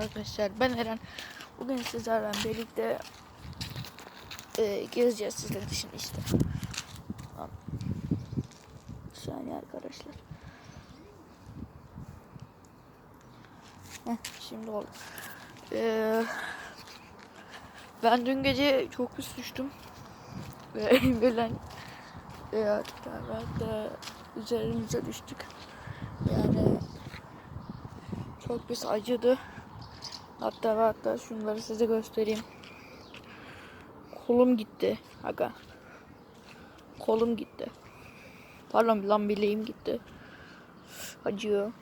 Arkadaşlar ben Eren. Bugün sizlerle birlikte e, gezeceğiz sizler dışında işte. Bir saniye arkadaşlar. Heh, şimdi oldu. Ee, ben dün gece çok pis düştüm. Ve gelen e, hatta üzerimize düştük. Yani çok pis acıdı. Hatta hatta şunları size göstereyim. Kolum gitti. Aga. Kolum gitti. Pardon lan bileğim gitti. Acıyor.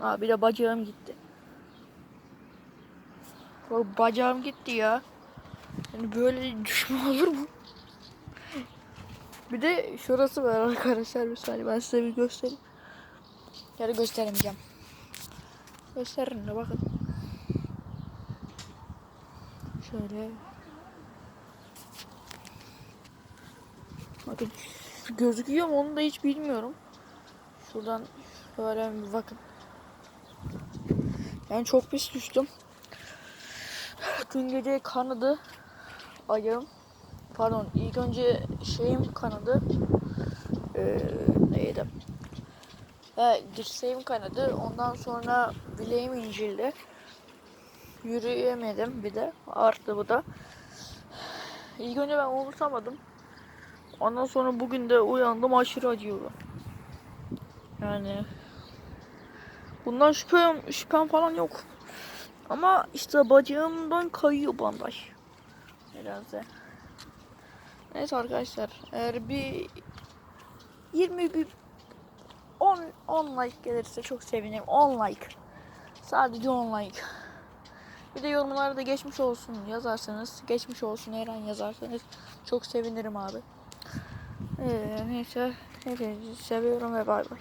Aa bir de bacağım gitti. O bacağım gitti ya. Yani böyle düşme olur mu? Bir de şurası var arkadaşlar bir saniye ben size bir göstereyim. Ya da gösteremeyeceğim. Gösteririm de bakın. Şöyle. Bakın gözüküyor mu onu da hiç bilmiyorum. Şuradan şöyle bir bakın. Ben çok pis düştüm. Dün gece kanadı ayağım. Pardon ilk önce şeyim kanadı. Ee, neydi? Ve dirseğim kanadı. Ondan sonra bileğim incildi. Yürüyemedim bir de. Arttı bu da. İlk önce ben umursamadım. Ondan sonra bugün de uyandım aşırı acıyordu. Yani bundan şüphem, şüphem falan yok. Ama işte bacağımdan kayıyor bandaj. Herhalde. Neyse arkadaşlar. Eğer bir 20 bir 10 10 like gelirse çok sevinirim. 10 like. Sadece 10 like. Bir de yorumlarda geçmiş olsun yazarsanız, geçmiş olsun Eren yazarsanız çok sevinirim abi. Ee, neyse, hepinizi seviyorum ve bay bay.